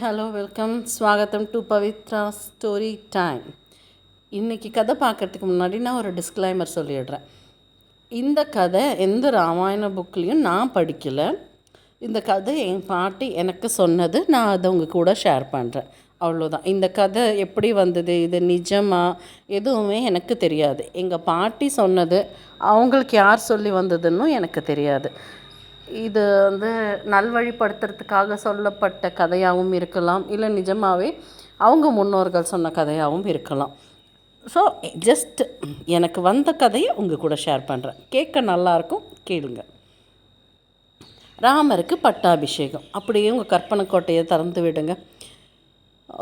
Hello welcome ஸ்வாகத்தம் to Pavithra story time இன்றைக்கி கதை பார்க்குறதுக்கு முன்னாடி நான் ஒரு டிஸ்க்ளைமர் சொல்லிடுறேன். இந்த கதை எந்த ராமாயண புக்லேயும் நான் படிக்கலை. இந்த கதை என் பாட்டி எனக்கு சொன்னது நான் அதை உங்கள் கூட ஷேர் பண்ணுறேன் அவ்வளோதான் இந்த கதை எப்படி வந்தது? இது நிஜமா? எதுவுமே எனக்கு தெரியாது. எங்கள் பாட்டி சொன்னது அவங்களுக்கு யார் சொல்லி வந்ததுன்னு எனக்கு தெரியாது. இது வந்து நல்வழிப்படுத்துறதுக்காக சொல்லப்பட்ட கதையாகவும் இருக்கலாம் இல்லை நிஜமாகவே அவங்க முன்னோர்கள் சொன்ன கதையாகவும் இருக்கலாம். ஸோ ஜஸ்ட் எனக்கு வந்த கதையை உங்கள் கூட ஷேர் பண்ணுறேன் கேட்க நல்லாயிருக்கும் கேளுங்க. ராமருக்கு பட்டாபிஷேகம். அப்படியே உங்கள் கற்பனை கோட்டையை திறந்து விடுங்க.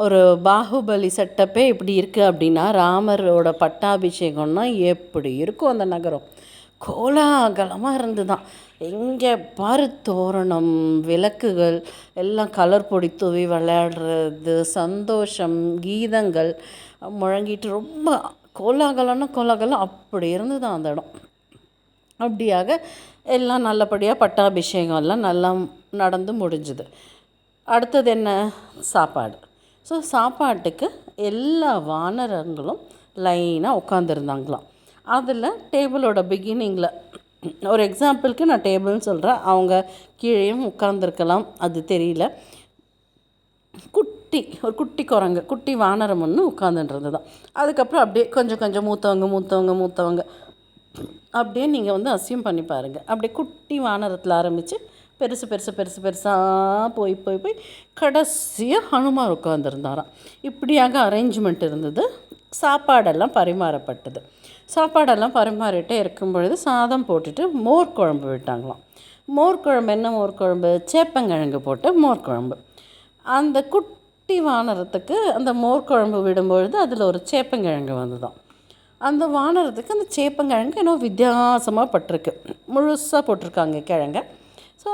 ஒரு பாகுபலி செட்டப்பே இப்படி இருக்குது அப்படின்னா ராமரோட பட்டாபிஷேகம்னா எப்படி இருக்கும் அந்த நகரம்? கோலாகலமாக இருந்து தான் எங்கே பாரு தோரணம் விளக்குகள் எல்லாம் கலர் பொடி தூவி விளையாடுறது சந்தோஷம் கீதங்கள் முழங்கிட்டு ரொம்ப கோலாகலம்னா கோலாகலம் அப்படி இருந்து தான் அந்த இடம். அப்படியாக எல்லாம் நல்லபடியாக பட்டாபிஷேகம் எல்லாம் நல்லா நடந்து முடிஞ்சுது. அடுத்தது என்ன? சாப்பாடு. ஸோ சாப்பாட்டுக்கு எல்லா வானரங்களும் லைனாக உட்காந்துருந்தாங்களாம் அதில் டேபிளோட பிகினிங்கில் ஒரு எக்ஸாம்பிளுக்கு நான் டேபிள்னு சொல்கிறேன் அவங்க கீழேயும் உட்காந்துருக்கலாம் அது தெரியல. குட்டி ஒரு குட்டி குரங்கு குட்டி வானரம் ஒன்று உட்காந்துன்றது தான் அதுக்கப்புறம் அப்படியே கொஞ்சம் கொஞ்சம் மூத்தவங்க மூத்தவங்க மூத்தவங்க அப்படியே நீங்கள் வந்து அசியம் பண்ணி பாருங்கள் அப்படியே குட்டி வானரத்தில் ஆரம்பித்து பெருசு பெருசு பெருசு பெருசாக போய் போய் போய் கடைசியாக ஹனுமார் உட்காந்துருந்தாராம் இப்படியாக அரேஞ்ச்மெண்ட் இருந்தது. சாப்பாடெல்லாம் பரிமாறப்பட்டது. சாப்பாடெல்லாம் பரிமாறிட்டே இருக்கும் பொழுது சாதம் போட்டுட்டு மோர் குழம்பு விட்டாங்களாம். மோர் குழம்பு என்ன மோர் குழம்பு? சேப்பங்கிழங்கு போட்டு மோர் குழம்பு. அந்த குட்டி வானரத்துக்கு அந்த மோர் குழம்பு விடும்பொழுது அதில் ஒரு சேப்பங்கிழங்கு வந்துதான் அந்த வானரத்துக்கு அந்த சேப்பங்கிழங்கு இன்னும் வித்தியாசமாக பட்டிருக்கு. முழுசாக போட்டிருக்காங்க கிழங்க. ஸோ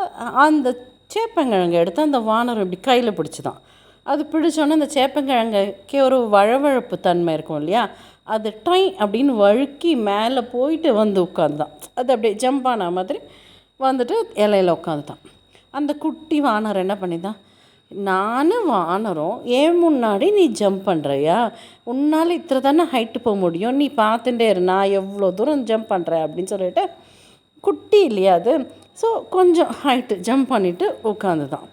அந்த சேப்பங்கிழங்கு எடுத்து அந்த வானரம் இப்படி கையில் பிடிச்சி தான் அது பிடிச்சோன்னே அந்த சேப்பங்கிழங்குக்கே ஒரு வழவழப்பு தன்மை இருக்கும் இல்லையா? அது ட்ரை அப்படின்னு வழுக்கி மேலே போயிட்டு வந்து உட்காந்தான் அது அப்படியே ஜம்ப் ஆன மாதிரி வந்துட்டு இலையில உட்காந்துட்டான் அந்த குட்டி வானர் என்ன பண்ணிதான் நானும் வானரும் ஏன் முன்னாடி நீ ஜம்ப் பண்ணுறியா உன்னால் இத்தனை தானே ஹைட்டு போக முடியும். நீ பார்த்துட்டே இரு. நான் எவ்வளோ தூரம் ஜம்ப் பண்ணுறேன் அப்படின்னு சொல்லிட்டு குட்டி இல்லையா அது? ஸோ கொஞ்சம் ஹைட்டு ஜம்ப் பண்ணிவிட்டு உட்காந்து தான்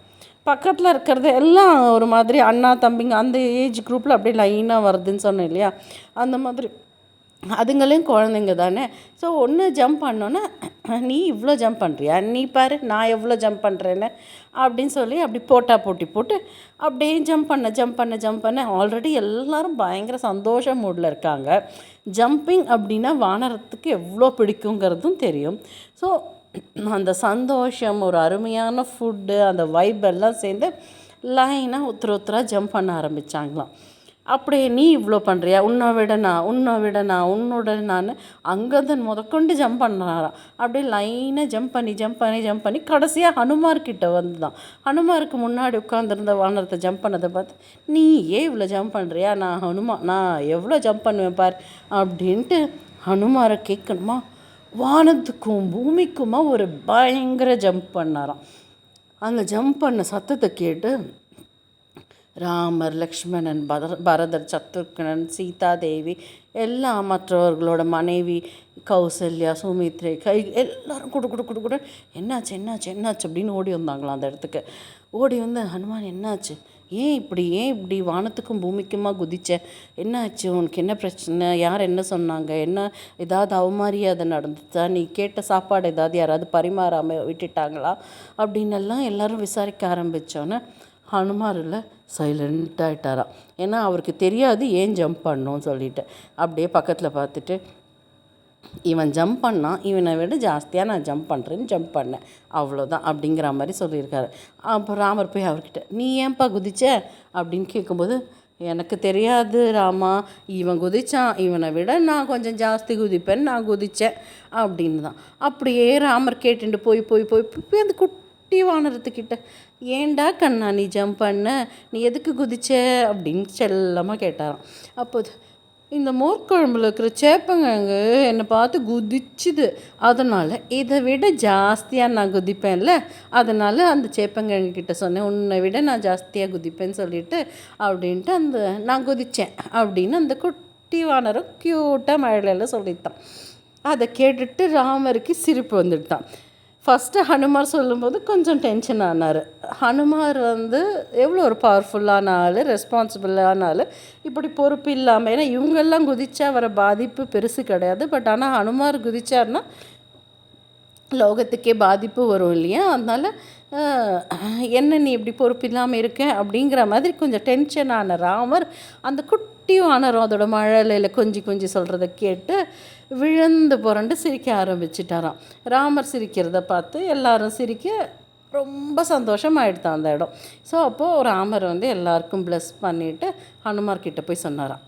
பக்கத்தில் இருக்கிறது எல்லாம் ஒரு மாதிரி அண்ணா தம்பிங்க அந்த ஏஜ் குரூப்பில் அப்படியே லைனாக வருதுன்னு சொன்னேன் இல்லையா? அந்த மாதிரி. அதுங்களையும் குழந்தைங்க தானே. ஸோ ஒன்று ஜம்ப் பண்ணோன்னே நீ இவ்வளோ ஜம்ப் பண்ணுறியா நீ பாரு நான் எவ்வளோ ஜம்ப் பண்ணுறேன்னு அப்படின்னு சொல்லி அப்படி போட்டா போட்டி போட்டு அப்படியே ஜம்ப் பண்ண ஜம்ப் பண்ண ஜம்ப் பண்ண ஆல்ரெடி எல்லோரும் பயங்கர சந்தோஷ மூடில் இருக்காங்க. ஜம்பிங் அப்படின்னா வானரத்துக்கு எவ்வளோ பிடிக்குங்கிறதும் தெரியும். ஸோ அந்த சந்தோஷம் ஒரு அருமையான ஃபுட்டு அந்த வைப் எல்லாம் சேர்ந்து லைனாக உத்தர உத்தராக ஜம்ப் பண்ண ஆரம்பித்தாங்களாம் அப்படியே நீ இவ்வளோ பண்ணுறியா உன்னை விடனா உன்னை விடனா உன்னோட நான் அங்கேருந்து முதற்கொண்டு ஜம்ப் பண்ணாராம். அப்படியே லைனாக ஜம்ப் பண்ணி ஜம்ப் பண்ணி ஜம்ப் பண்ணி கடைசியாக ஹனுமார்கிட்ட வந்து தான் ஹனுமாருக்கு முன்னாடி உட்காந்துருந்த வானரத்தை ஜம்ப் பண்ணதை பார்த்து நீ ஏன் இவ்வளோ ஜம்ப் பண்ணுறியா நான் ஹனுமா நான் எவ்வளோ ஜம்ப் பண்ணுவேன் பார்? அப்படின்ட்டு ஹனுமாரை கேட்கணுமா? வானத்துக்கும் பூமிக்குமா ஒரு பயங்கர ஜம்ப் பண்ணாராம். அந்த ஜம்ப் பண்ண சத்தத்தை கேட்டு ராமர் லக்ஷ்மணன் பதர் பரதர் சத்ருக்னன் சீதாதேவி எல்லா மற்றவர்களோட மனைவி கௌசல்யா சுமித்ரை கை எல்லாரும் கொடு கொடு கொடு கொடு என்னாச்சு என்னாச்சு என்னாச்சு அப்படின்னு ஓடி வந்தாங்களாம் அந்த இடத்துக்கு. ஓடி வந்து ஹனுமான் என்னாச்சு? ஏன் இப்படி ஏன் இப்படி வானத்துக்கும் பூமிக்குமா குதிச்ச? என்னாச்சு? உனக்கு என்ன பிரச்சனை? யார் என்ன சொன்னாங்க? என்ன ஏதாவது அவமாரியாதை நடந்துச்சா? நீ கேட்ட சாப்பாடு ஏதாவது யாராவது பரிமாறாமல் விட்டுட்டாங்களா? அப்படின்னெல்லாம் எல்லோரும் எல்லாரும் விசாரிக்க ஆரம்பித்தோன்னே ஹனுமாரில் சைலண்ட் ஆகிட்டாராம் ஏன்னா அவருக்கு தெரியாது ஏன் ஜம்ப் பண்ணோன்னு சொல்லிட்டு. அப்படியே பக்கத்தில் பார்த்துட்டு இவன் ஜம்ப் பண்ணான் இவனை விட ஜாஸ்தியாக நான் ஜம்ப் பண்ணுறேன்னு ஜம்ப் பண்ணேன். அவ்வளோதான் அப்படிங்கிற மாதிரி சொல்லியிருக்காரு. அப்போ ராமர் போய் அவர்கிட்ட நீ ஏன்பா குதிச்ச? அப்படின்னு கேட்கும்போது எனக்கு தெரியாது ராமா இவன் குதிச்சான். இவனை விட நான் கொஞ்சம் ஜாஸ்தி குதிப்பேன் நான் குதித்தேன் அப்படின்னு தான் அப்படியே ராமர் கேட்டுட்டு போய் போய் போய் போய் அந்த குட்டி வானரத்துக்கிட்ட ஏண்டா கண்ணா நீ ஜம்ப் பண்ண? நீ எதுக்கு குதிச்ச? அப்படின்னு செல்லமாக கேட்டாராம். அப்போது இந்த மோர்க்குழம்புல இருக்கிற சேப்பங்கிழங்கு என்னை பார்த்து குதிச்சுது. அதனால் இதை விட ஜாஸ்தியாக நான் குதிப்பேன்ல. அதனால் அந்த சேப்பங்கிழங்கு கிட்ட சொன்னேன் உன்னை விட நான் ஜாஸ்தியாக குதிப்பேன்னு சொல்லிட்டு அப்படின்ட்டு அந்த நான் குதித்தேன் அப்படின்னு அந்த குட்டி வானரம் க்யூட்டாக மழையில சொல்லித்தான் அதை கேட்டுட்டு ராமருக்கு சிரிப்பு வந்துட்டான். ஃபஸ்ட்டு ஹனுமார் சொல்லும்போது கொஞ்சம் டென்ஷன் ஆனார். ஹனுமார் வந்து எவ்வளோ ஒரு பவர்ஃபுல்லான ஆள் ரெஸ்பான்சிபிளான ஆள். இப்படி பொறுப்பு இல்லாமல் ஏன்னா இவங்கெல்லாம் குதிச்சா வர பாதிப்பு பெருசு கிடையாது. பட் ஆனால் ஹனுமார் குதிச்சார்னா லோகத்துக்கே பாதிப்பு வரும் இல்லையா? அதனால் என்ன நீ இப்படி பொறுப்பு இல்லாமல் இருக்க? அப்படிங்கிற மாதிரி கொஞ்சம் டென்ஷன் ஆன ராமர் அந்த குட்டி வானரம் அதோட மழலையில் கொஞ்சி கொஞ்சி சொல்கிறத கேட்டு விழுந்து புரண்டு சிரிக்க ஆரம்பிச்சிட்டாராம். ராமர் சிரிக்கிறத பார்த்து எல்லாரும் சிரிக்க ரொம்ப சந்தோஷமாயிடுதான் அந்த இடம். ஸோ அப்போது ராமர் வந்து எல்லாருக்கும் ப்ளஸ் பண்ணிவிட்டு ஹனுமார்கிட்ட போய் சொன்னாராம்.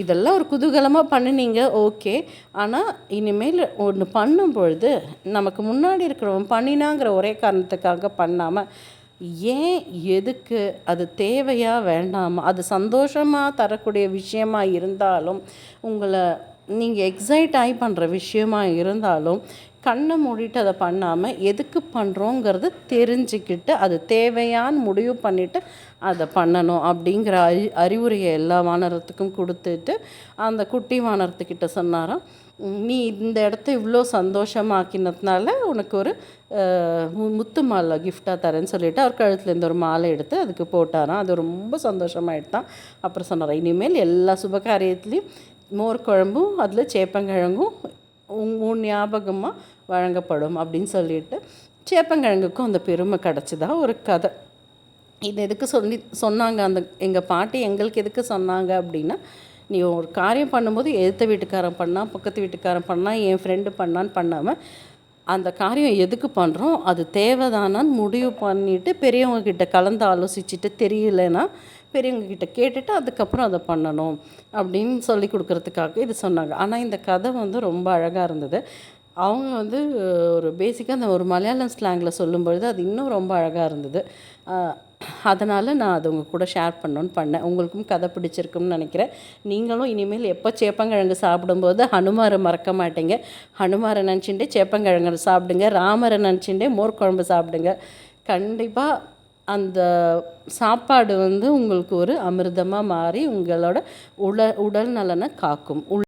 இதெல்லாம் ஒரு குதூகலமாக பண்ணினீங்க ஓகே ஆனால் இனிமேல் ஒன்று பண்ணும் பொழுது நமக்கு முன்னாடி இருக்கிறவன் பண்ணினாங்கிற ஒரே காரணத்துக்காக பண்ணாமல் ஏன் எதுக்கு அது தேவையாக வேண்டாமா அது சந்தோஷமாக தரக்கூடிய விஷயமாக இருந்தாலும் உங்களை நீங்கள் எக்ஸைட் ஆகி பண்ணுற விஷயமா இருந்தாலும் கண்ணை மூடிட்டு அதை பண்ணாமல் எதுக்கு பண்ணுறோங்கிறது தெரிஞ்சுக்கிட்டு அது தேவையான்னு முடிவு பண்ணிவிட்டு அதை பண்ணணும் அப்படிங்கிற அறி அறிவுரையை எல்லா வானரத்துக்கும் கொடுத்துட்டு அந்த குட்டி வானரத்துக்கிட்ட சொன்னாராம் நீ இந்த இடத்த இவ்வளோ சந்தோஷமாக்கினதுனால உனக்கு ஒரு முத்து மாலை கிஃப்டாக தரேன்னு சொல்லிவிட்டு அவர் கழுத்துலேருந்து ஒரு மாலை எடுத்து அதுக்கு போட்டாராம். அது ரொம்ப சந்தோஷமாயிட்டான் அப்புறம் சொன்னார் இனிமேல் எல்லா சுபகாரியத்துலேயும் மோர் குழம்பும் அதில் சேப்பங்கிழங்கும் உன் ஞாபகமாக வழங்கப்படும் அப்படின்னு சொல்லிட்டு சேப்பங்கிழங்குக்கும் அந்த பெருமை கிடச்சிதா? ஒரு கதை. இது எதுக்கு சொல்லி சொன்னாங்க? அந்த எங்கள் பாட்டி எங்களுக்கு எதுக்கு சொன்னாங்க அப்படின்னா நீ ஒரு காரியம் பண்ணும்போது எதிர்த்த வீட்டுக்காரன் பண்ணால் பக்கத்து வீட்டுக்காரன் பண்ணால் என் ஃப்ரெண்டு பண்ணான்னு பண்ணாமல் அந்த காரியம் எதுக்கு பண்ணுறோம் அது தேவைதானான்னு முடிவு பண்ணிவிட்டு பெரியவங்க கிட்ட கலந்து ஆலோசிச்சுட்டு தெரியலைன்னா பெரியவங்கக்கிட்ட கேட்டுட்டு அதுக்கப்புறம் அதை பண்ணணும் அப்படின்னு சொல்லி கொடுக்குறதுக்காக இது சொன்னாங்க. ஆனால் இந்த கதை வந்து ரொம்ப அழகாக இருந்தது. அவங்க வந்து ஒரு பேசிக்காக அந்த ஒரு மலையாளம் ஸ்லாங்கில் சொல்லும்பொழுது அது இன்னும் ரொம்ப அழகாக இருந்தது. அதனால் நான் அது உங்கள் கூட ஷேர் பண்ணணுன்னு பண்ணேன். உங்களுக்கும் கதை பிடிச்சிருக்கும்னு நினைக்கிறேன். நீங்களும் இனிமேல் எப்போ சேப்பங்கிழங்கு சாப்பிடும்போது ஹனுமாரை மறக்க மாட்டீங்க. ஹனுமாரை நினச்சிட்டு சேப்பங்கிழங்கு சாப்பிடுங்க. ராமரை நினச்சிட்டு மோர் குழம்பு சாப்பிடுங்க. கண்டிப்பாக அந்த சாப்பாடு வந்து உங்களுக்கு ஒரு அமிர்தமாக மாறி உங்களோட உடல் உடல் நலனை காக்கும். உள்